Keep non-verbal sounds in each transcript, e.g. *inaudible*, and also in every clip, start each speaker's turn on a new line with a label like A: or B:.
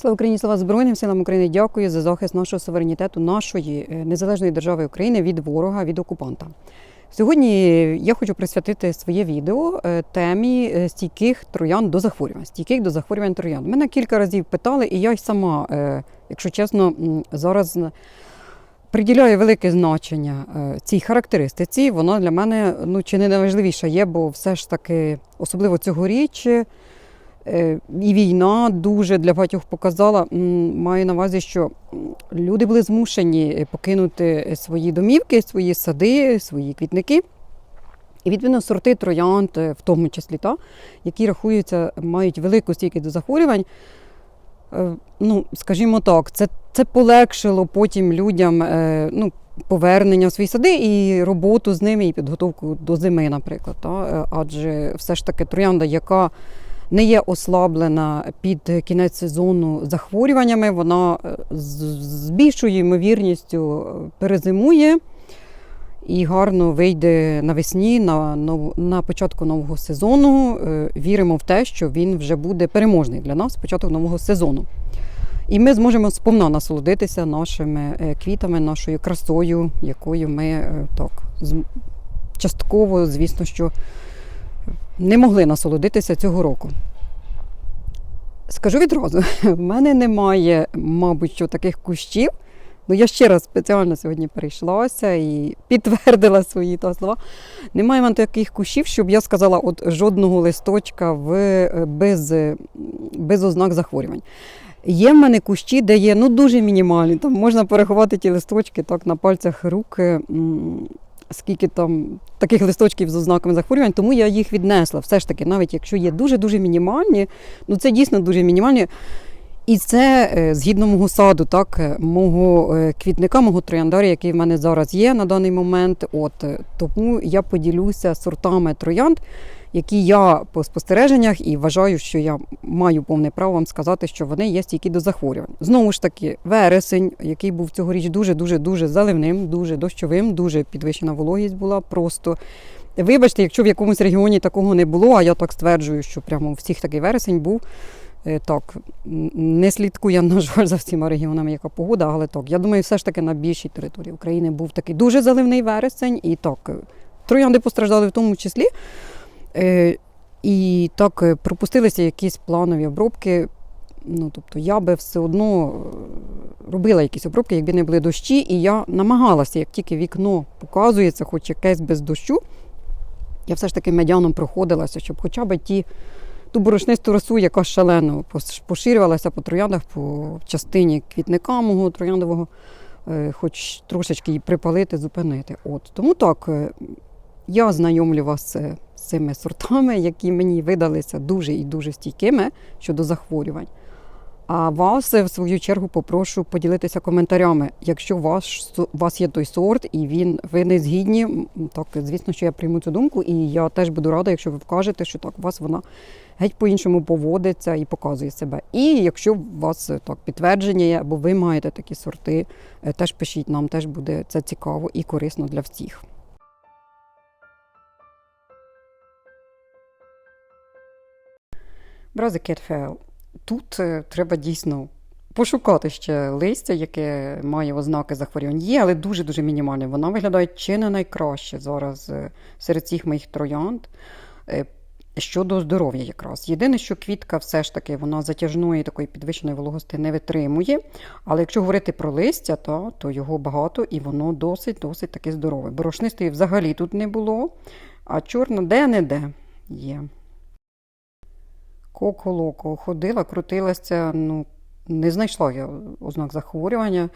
A: Слава Україні, слава Збройним силам України. Дякую за захист нашого суверенітету, нашої е, незалежної держави України від ворога, від окупанта. Сьогодні я хочу присвятити своє відео е, темі е, стійких троян до захворювань. Стійких до захворювань троян. Мене кілька разів питали, і я й сама, якщо чесно, зараз приділяю велике значення цій характеристиці. Вона для мене ну, чи не найважливіша є, бо все ж таки, особливо цьогоріч, і війна дуже для багатьох показала. Маю на увазі, що люди були змушені покинути свої домівки, свої сади, свої квітники. І відповідно сорти троянд, е, в тому числі, та, які рахуються, мають велику стійкість до захворювань. Е, Ну, скажімо так, це, це полегшило потім людям е, ну, повернення в свої сади і роботу з ними, і підготовку до зими, наприклад. Та? Е, Адже все ж таки троянда, яка не є ослаблена під кінець сезону захворюваннями, вона е, з більшою ймовірністю е, перезимує і гарно вийде навесні на, на початку нового сезону. Е, Віримо в те, що він вже буде переможний для нас початок нового сезону. І ми зможемо сповна насолодитися нашими квітами, нашою красою, якою ми так частково, звісно, що не могли насолодитися цього року. Скажу відразу, в мене немає, мабуть, що таких кущів. Ну, я ще раз спеціально сьогодні перейшлася і підтвердила свої та слова. Немає в таких кущів, щоб я сказала, от жодного листочка в, без, без ознак захворювань. Є в мене кущі, де є ну, дуже мінімальні. Там можна порахувати ті листочки так, на пальцях рук, м, скільки там таких листочків з ознаками захворювань, тому я їх віднесла. Все ж таки, навіть якщо є дуже-дуже мінімальні, ну це дійсно дуже мінімальні. І це е, згідно мого саду, так, е, мого е, квітника, мого трояндаря, який в мене зараз є на даний момент. От тому я поділюся сортами троянд, які я по спостереженнях і вважаю, що я маю повне право вам сказати, що вони є стійкі до захворювань. Знову ж таки, вересень, який був цьогоріч дуже дуже дуже заливним, дуже дощовим, дуже підвищена вологість була. Просто вибачте, якщо в якомусь регіоні такого не було, а я так стверджую, що прямо у всіх такий вересень був. Е, Так, не слідкую, на жаль, за всіма регіонами, яка погода, але так. Я думаю, все ж таки на більшій території України був такий дуже заливний вересень, і так, е, троянди постраждали в тому числі. Е, І так е, пропустилися якісь планові обробки. Ну, тобто я би все одно е, робила якісь обробки, якби не були дощі, і я намагалася, як тільки вікно показується, хоч якесь без дощу, я все ж таки медяном проходилася, щоб хоча б ті ту борошнисту росу, яка шалено поширювалася по трояндах, по частині квітника мого трояндового, хоч трошечки її припалити, зупинити. От. Тому так, я знайомлю вас цими сортами, які мені видалися дуже і дуже стійкими щодо захворювань. А вас, е, в свою чергу, попрошу поділитися коментарями. Якщо у вас є той сорт і він, ви не згідні, так, звісно, що я прийму цю думку, і я теж буду рада, якщо ви вкажете, що так, у вас вона геть по-іншому поводиться і показує себе. І якщо у вас е, так підтвердження є, або ви маєте такі сорти, е, теж пишіть нам, теж буде це цікаво і корисно для всіх. Брази. Тут е, треба дійсно пошукати ще листя, яке має ознаки захворювань. Є, але дуже-дуже мінімальне. Вона виглядає чи не найкраще зараз е, серед цих моїх троянд. Е, Щодо здоров'я якраз. Єдине, що квітка все ж таки вона затяжної такої підвищеної вологості не витримує. Але якщо говорити про листя, то, то його багато і воно досить-досить таки здорове. Борошнистої взагалі тут не було, а чорна де-не-де є. Коко-локо ходила, крутилася, ну, не знайшла я ознак захворювання.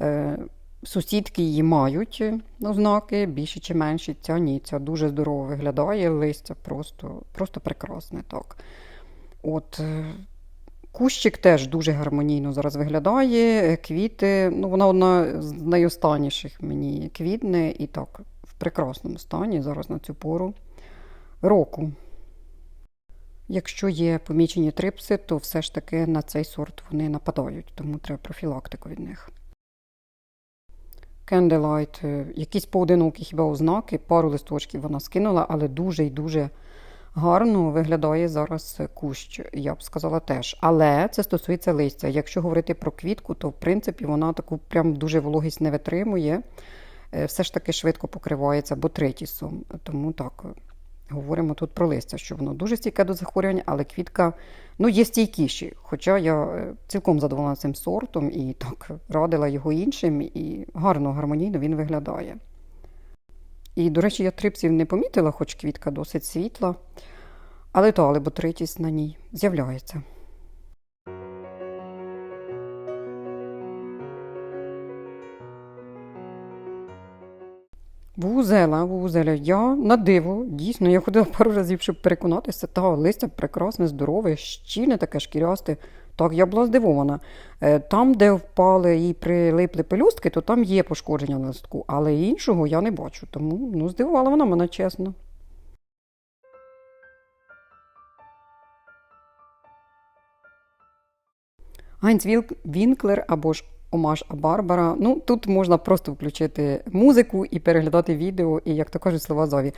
A: Е, Сусідки її мають ознаки, більші чи менші. Ця ні, ця дуже здорово виглядає, листя просто, просто прекрасне. так. От, е, кущик теж дуже гармонійно зараз виглядає. е, Квіти, ну, вона одна з найостанніших мені квітне і так, в прекрасному стані зараз на цю пору року. Якщо є помічені трипси, то все ж таки на цей сорт вони нападають, тому треба профілактику від них. Е, якісь поодинокі хіба ознаки, пару листочків вона скинула, але дуже і дуже Гарно виглядає зараз кущ, я б сказала теж. Але це стосується листя. Якщо говорити про квітку, то в принципі вона таку прям дуже вологість не витримує. Е, Все ж таки швидко покривається ботритісом. Тому так, говоримо тут про листя, що воно дуже стійке до захворювань, але квітка ну, є стійкіші. Хоча я е, цілком задоволена цим сортом і так радила його іншим, і гарно, гармонійно він виглядає. І, до речі, я трипсів не помітила, хоч квітка досить світла. Але то, але ботритість на ній з'являється. Вузела, вузеля. Я на диво, дійсно, я ходила пару разів, щоб переконатися, та листя прекрасне, здорове, щільне таке шкірясте. Так, я була здивована. Е, Там, де впали і прилипли пелюстки, то там є пошкодження на листку, але іншого я не бачу. Тому ну, здивувала вона мене чесно. Гайнц Вінклер або ж Омаш Барбара. Ну, тут можна просто включити музику і переглядати відео, і, як то кажуть, слова зові.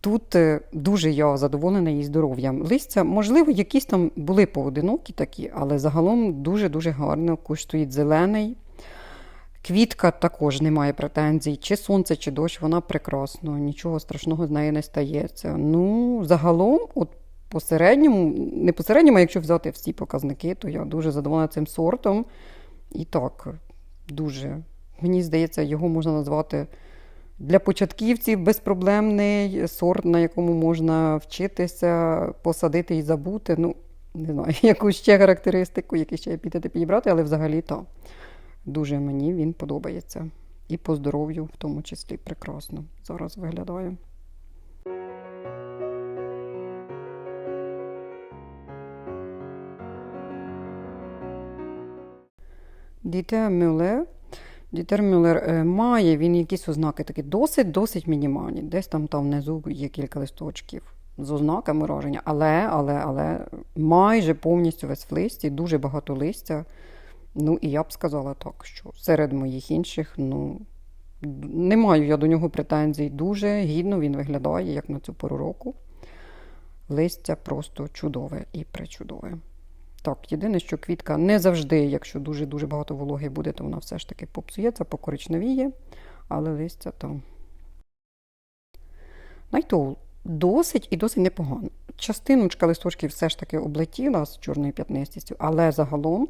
A: Тут е, дуже я задоволена її здоров'ям. Листя, можливо, якісь там були поодинокі такі, але загалом дуже-дуже гарно. Кущ зелений. Квітка також не має претензій. Чи сонце, чи дощ, вона прекрасно, нічого страшного з нею не стається. Ну, загалом, от по середньому, не по середньому, а якщо взяти всі показники, то я дуже задоволена цим сортом. І так, дуже. Мені здається, його можна назвати для початківців безпроблемний сорт, на якому можна вчитися, посадити і забути. Ну, не знаю, *laughs* якусь ще характеристику, які ще епітети підібрати, але взагалі так. Дуже мені він подобається. І по здоров'ю, в тому числі, прекрасно зараз виглядає. Дітер Мюллер. Дітер Мюллер е, має він якісь ознаки такі досить-досить мінімальні. Десь там, там внизу є кілька листочків з ознаками враження, але, але, але майже повністю весь в листі, дуже багато листя. Ну, і я б сказала так, що серед моїх інших, ну, не маю я до нього претензій. Дуже гідно він виглядає, як на цю пору року. Листя просто чудове і пречудове. Так, єдине, що квітка не завжди, якщо дуже-дуже багато вологи буде, то вона все ж таки попсується, покоричневіє, але листя там. Найтоул досить і досить непогано. Частиночка листочків все ж таки облетіла з чорною п'ятнистістю, але загалом,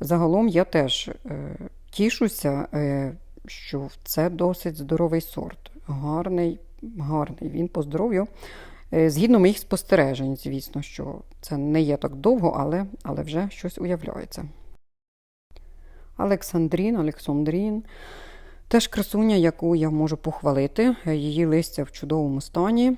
A: загалом я теж е, тішуся, е, що це досить здоровий сорт. Гарний, гарний. Він по здоров'ю. Е, Згідно моїх спостережень, звісно, що це не є так довго, але, але вже щось уявляється. Олександрін, Олександрін. Теж красуня, яку я можу похвалити. Е, Її листя в чудовому стані.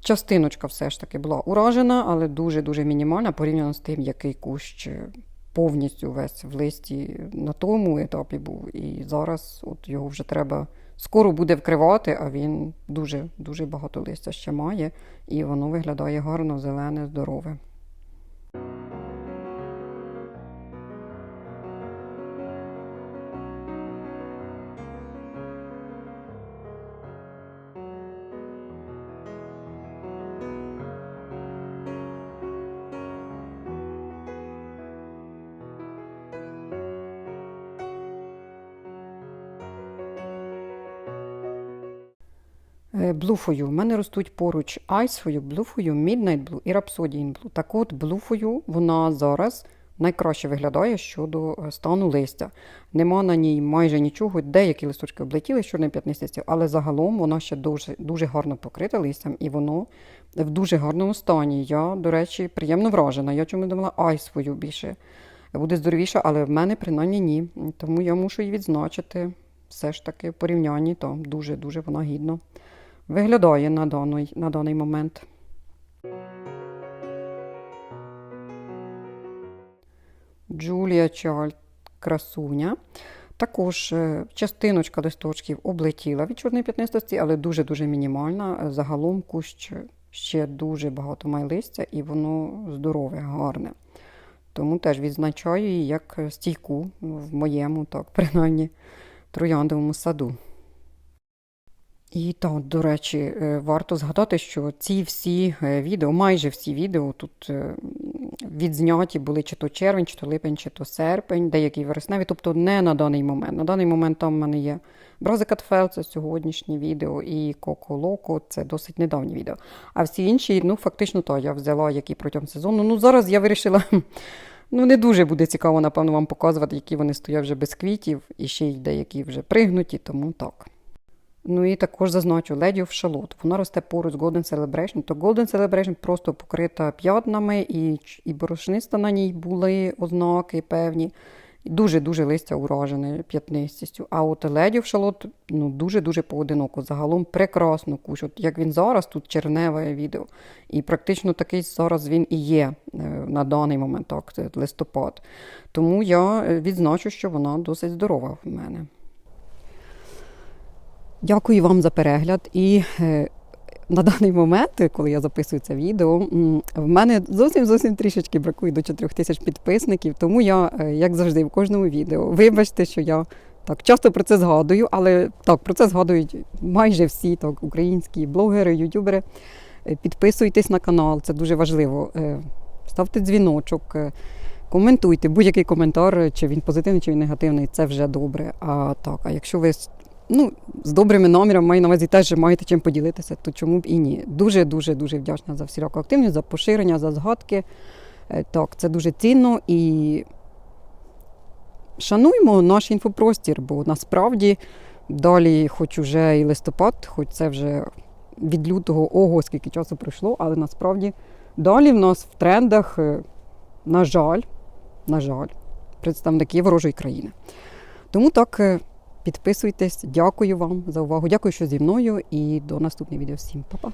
A: Частиночка все ж таки була уражена, але дуже-дуже мінімальна порівняно з тим, який кущ е, повністю весь в листі на тому етапі був. І зараз от його вже треба скоро буде вкривати, а він дуже дуже багато листя ще має, і воно виглядає гарно, зелене, здорове. Блуфою. У мене ростуть поруч Айсфою, Блуфою, Midnight Blue і Rhapsody Blue. Так от, Блуфою вона зараз найкраще виглядає щодо е, стану листя. Нема на ній майже нічого, деякі листочки облетіли з чорним п'ятнистістю, але загалом вона ще дуже, дуже гарно покрита листям і воно в дуже гарному стані. Я, до речі, приємно вражена. Я чому думала Айсфою більше буде здоровіша, але в мене принаймні ні. Тому я мушу її відзначити. Все ж таки в порівнянні то дуже-дуже вона гідно виглядає на даний, на даний момент. Джулія Чарльд красуня. Також е, частиночка листочків облетіла від чорної п'ятнистості, але дуже-дуже мінімальна. Е, Загалом кущ ще дуже багато має листя і воно здорове, гарне. Тому теж відзначаю її як стійку в моєму, так, принаймні, трояндовому саду. І так, до речі, е, варто згадати, що ці всі е, відео, майже всі відео тут е, відзняті були чи то червень, чи то липень, чи то серпень, деякі вересневі, тобто не на даний момент. На даний момент там в мене є Брозикатфел, це сьогоднішнє відео, і Коко Локо, це досить недавні відео. А всі інші, ну фактично, то я взяла, які протягом сезону. Ну зараз я вирішила. *laughs* Ну, не дуже буде цікаво, напевно, вам показувати, які вони стоять вже без квітів, і ще й деякі вже пригнуті, тому так. Ну і також зазначу Lady of Charlotte. Вона росте поруч з Golden Celebration. То Golden Celebration просто покрита п'ятнами, і, і борошниста на ній були ознаки певні. Дуже-дуже листя уражене п'ятнистістю. А от Lady of Charlotte, ну, дуже-дуже поодиноко. Загалом прекрасно кущ. От як він зараз, тут черневе відео. І практично такий зараз він і є е, на даний момент, так, листопад. Тому я е, відзначу, що вона досить здорова в мене. Дякую вам за перегляд. І е, на даний момент, коли я записую це відео, в мене зовсім зовсім трішечки бракує до 4 тисяч підписників. Тому я, е, як завжди, в кожному відео, вибачте, що я так часто про це згадую, але так про це згадують майже всі так, українські блогери, ютубери. Е, Підписуйтесь на канал, це дуже важливо. Ставте дзвіночок. Коментуйте будь-який коментар, чи він позитивний, чи він негативний, це вже добре. А так, а якщо ви ну, з добрими намірами маю на увазі теж маєте чим поділитися, то чому б і ні. Дуже дуже вдячна за всіляку активність, за поширення, за згадки. Е, Так, це дуже цінно і шануємо наш інфопростір, бо насправді далі, хоч уже і листопад, хоч це вже від лютого ого, скільки часу пройшло, але насправді далі в нас в трендах, е, на жаль, на жаль, представники ворожої країни. Тому так. Підписуйтесь, дякую вам за увагу. Дякую, що зі мною, і до наступних відео. Всім па-па.